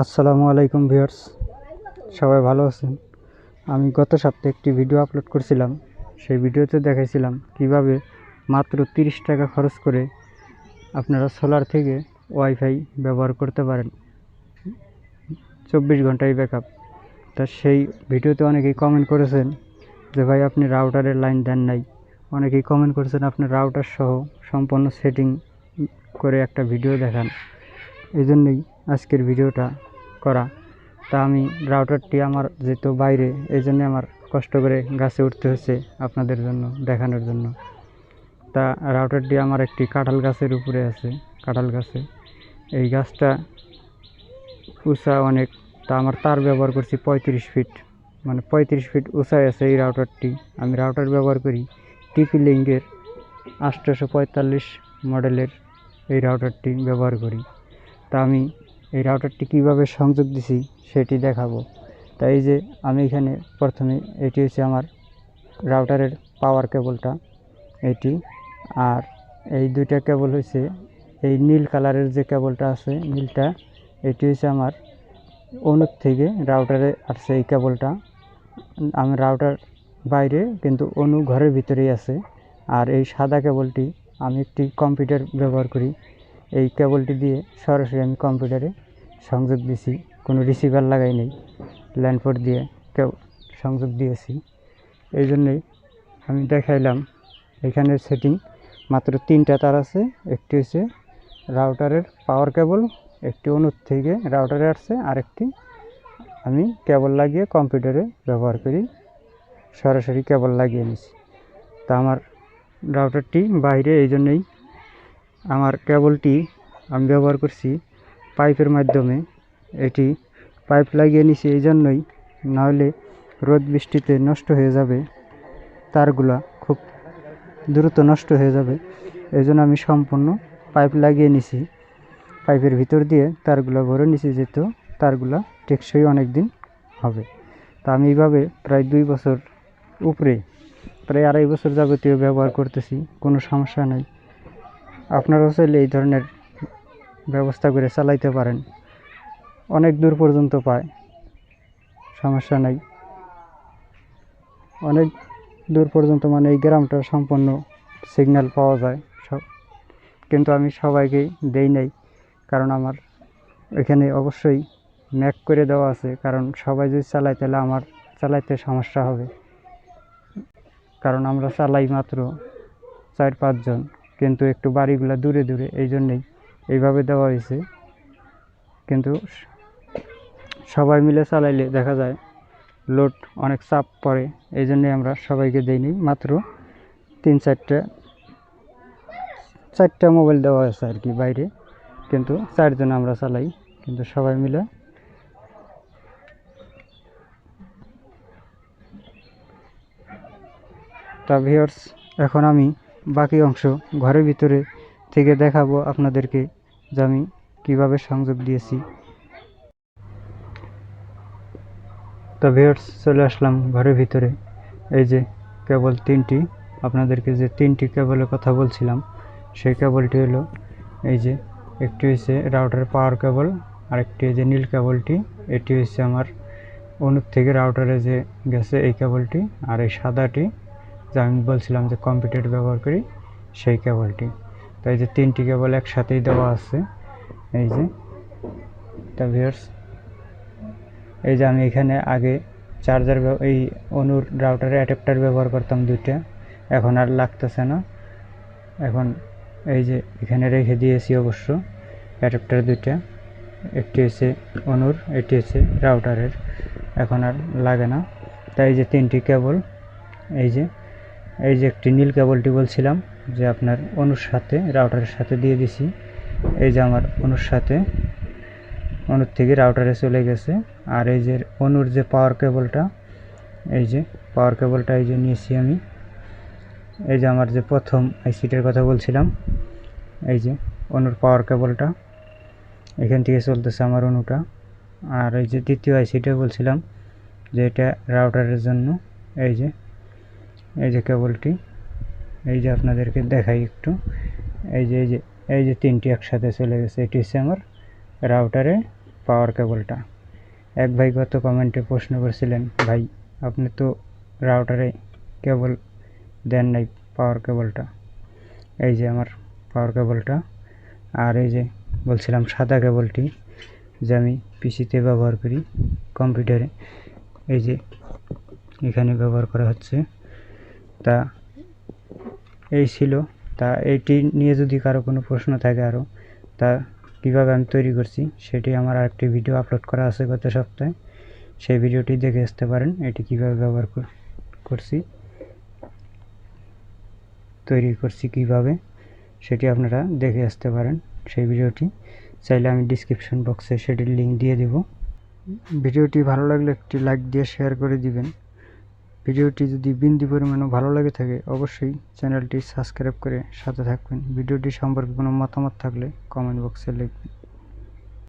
আসসালামু আলাইকুম ভিউয়ার্স। সবাই ভালো আছেন? আমি গত সপ্তাহে একটি ভিডিও আপলোড করছিলাম। সেই ভিডিওতে দেখাইছিলাম কীভাবে মাত্র তিরিশ টাকা খরচ করে আপনারা সোলার থেকে ওয়াইফাই ব্যবহার করতে পারেন। চব্বিশ ঘন্টায় ব্যাকআপ তা সেই ভিডিওতে অনেকেই কমেন্ট করেছেন যে, ভাই, আপনি রাউটারের লাইন দেন নাই। অনেকেই কমেন্ট করেছেন, আপনি রাউটার সহ সম্পূর্ণ সেটিং করে একটা ভিডিও দেখান। এই জন্যই আজকের ভিডিওটা করা। তা আমি রাউটারটি আমার যেহেতু বাইরে এই জন্যে আমার কষ্ট করে গাছে উঠতে হচ্ছে আপনাদের জন্য, দেখানোর জন্য। তা রাউটারটি আমার একটি কাঁঠাল গাছের উপরে আছে, কাঁঠাল গাছে। এই গাছটা উঁচা অনেক, তা আমার তার ব্যবহার করছি পঁয়ত্রিশ ফিট মানে পঁয়ত্রিশ ফিট উঁচাই আছে এই রাউটারটি। আমি রাউটার ব্যবহার করি টিপি লিঙ্গের আটশোশো পঁয়তাল্লিশ মডেলের এই রাউটারটি ব্যবহার করি। তা আমি এই রাউটারটি কীভাবে সংযোগ দিছি সেটি দেখাবো। তাই যে আমি এখানে প্রথমে এটি হচ্ছে আমার রাউটারের পাওয়ার কেবলটা এটি আর এই দুইটা কেবল হচ্ছে এই নীল কালারের যে কেবলটা আছে নীলটা, এটি হচ্ছে আমার অনুর থেকে রাউটারে আসছে এই কেবলটা আমি রাউটার বাইরে কিন্তু অনু ঘরের ভিতরেই আছে আর এই সাদা কেবলটি আমি একটি কম্পিউটার ব্যবহার করি। এই কেবলটি দিয়ে সরাসরি আমি কম্পিউটারে সংযোগ দিছি কোনো রিসিভার লাগাই নেই। ল্যান্ডপোর্ট দিয়ে কেউ সংযোগ দিয়েছি। এই জন্যই আমি দেখাইলাম, এখানের সেটিং মাত্র তিনটা তার আছে। একটি হচ্ছে রাউটারের পাওয়ার কেবল, একটি অনুর থেকে রাউটারে আসছে। আরেকটি আমি কেবল লাগিয়ে কম্পিউটারে ব্যবহার করি, সরাসরি কেবল লাগিয়ে নিছি। তা আমার রাউটারটি বাইরে, এই জন্যই আমার কেবলটি আমি ব্যবহার করছি পাইপের মাধ্যমে। এটি পাইপ লাগিয়ে নিছি এই জন্যই নাহলে রোদ বৃষ্টিতে নষ্ট হয়ে যাবে, তারগুলা খুব দ্রুত নষ্ট হয়ে যাবে। এই জন্য আমি সম্পূর্ণ পাইপ লাগিয়ে নিছি। পাইপের ভিতর দিয়ে তারগুলা ভরে নিছি যেত তারগুলা টেকসই অনেক দিন হবে। তা আমি এইভাবে প্রায় দুই বছর উপরে, প্রায় আড়াই বছর যাবতীয় ব্যবহার করতেছি, কোনো সমস্যা নেই। আপনারাও চাইলে এই ধরনের ব্যবস্থা করে চালাইতে পারেন। অনেক দূর পর্যন্ত পায়, সমস্যা নেই। অনেক দূর পর্যন্ত মানে এই গ্রামটা সম্পূর্ণ সিগন্যাল পাওয়া যায় সব। কিন্তু আমি সবাইকে দেই নাই, কারণ আমার এখানে অবশ্যই ম্যাক করে দেওয়া আছে, কারণ সবাই যদি চালায় তাহলে আমার চালাইতে সমস্যা হবে। কারণ আমরা চালাই মাত্র চার পাঁচজন। কিন্তু একটু বাড়িগুলো দূরে দূরে, এই জন্যেই এইভাবে দেওয়া হয়েছে। কিন্তু সবাই মিলে চালাইলে দেখা যায় লোড অনেক চাপ পড়ে, এই জন্যে আমরা সবাইকে দেইনি। মাত্র তিন চারটে, চারটা মোবাইল দেওয়া আছে আর কি বাইরে। কিন্তু চারজন আমরা চালাই, কিন্তু সবাই মিলে। তা ভিউয়ার্স এখন আমি বাকি অংশ ঘরের ভিতরে থেকে দেখাবো আপনাদেরকে যে আমি কীভাবে সংযোগ দিয়েছি। তো ভিউয়ার্স চলে আসলাম ঘরের ভিতরে। এই যে কেবল তিনটি, আপনাদেরকে যে তিনটি কেবলের কথা বলছিলাম, সেই কেবলটি হলো এই যে একটি হচ্ছে রাউটারের পাওয়ার কেবল আরেকটি যে নীল কেবলটি, এটি হচ্ছে আমার অনুপ থেকে রাউটারে যে গেছে এই কেবলটি, আর এই সাদাটি যা আমি বলছিলাম যে কম্পিউটার ব্যবহার করি, সেই কেবলটি। তো এই যে তিনটি কেবল একসাথেই দেওয়া আছে, এই যে, তা ভিউয়ার্স এই যে আমি এখানে আগে চার্জার এই অনুর রাউটারে অ্যাডাপ্টার ব্যবহার করতাম দুইটা, এখন আর লাগতেছে না। এখন এই যে এখানে রেখে দিয়েছি অবশ্য অ্যাডাপ্টার দুইটা, একটি হচ্ছে অনুর এটি হচ্ছে রাউটারের এখন আর লাগে না। তাই যে তিনটি কেবল, এই যে এই যে একটি নীল কেবলটি বলছিলাম যে আপনার অনুর সাথে রাউটারের সাথে দিয়ে দিছি। এই যে আমার অনুর সাথে, অনুর থেকে রাউটারে চলে গেছে। আর এই যে অনুর যে পাওয়ার কেবলটা এই যে পাওয়ার কেবলটা এই যে নিয়েছি আমি। এই যে আমার যে প্রথম আইসিটার কথা বলছিলাম, এই যে অনুর পাওয়ার কেবলটা এখান থেকে চলতেছে আমার অনুটা। আর এই যে দ্বিতীয় আইসিটা বলছিলাম যে এটা রাউটারের জন্য, এই যে এই যে কেবলটি, এই যে আপনাদেরকে দেখাই একটু। এই যে এই যে এই যে তিনটি একসাথে চলে গেছে, এটি হচ্ছে আমার রাউটারে পাওয়ার কেবলটা। এক ভাই গত কমেন্টে প্রশ্ন করেছিলেন, ভাই, আপনি তো রাউটারে কেবল দেন নাই পাওয়ার কেবলটা? এই যে আমার পাওয়ার কেবলটা। আর এই যে বলছিলাম, সাদা কেবলটি যে আমি পিসিতে ব্যবহার করি কম্পিউটারে, এই যে এখানে ব্যবহার করা হচ্ছে। তা এই ছিল। তা এইটি নিয়ে যদি কারও কোনো প্রশ্ন থাকে আরও তা কীভাবে আমি তৈরি করছি সেটি আমার আরেকটি ভিডিও আপলোড করা আছে গত সপ্তাহে। সেই ভিডিওটি দেখে আসতে পারেন, এটি কীভাবে ব্যবহার করছি, তৈরি করছি কীভাবে সেটি আপনারা দেখে আসতে পারেন সেই ভিডিওটি। চাইলে আমি ডিসক্রিপশন বক্সে সেটির লিঙ্ক দিয়ে দেব। ভিডিওটি ভালো লাগলে একটি লাইক দিয়ে শেয়ার করে দিবেন। ভিডিওটি যদি বিন্দু পরিমাণও ভালো লাগে থাকে, অবশ্যই চ্যানেলটি সাবস্ক্রাইব করে সাথে থাকবেন। ভিডিওটি সম্পর্কে কোনো মতামত থাকলে কমেন্ট বক্সে লিখবেন।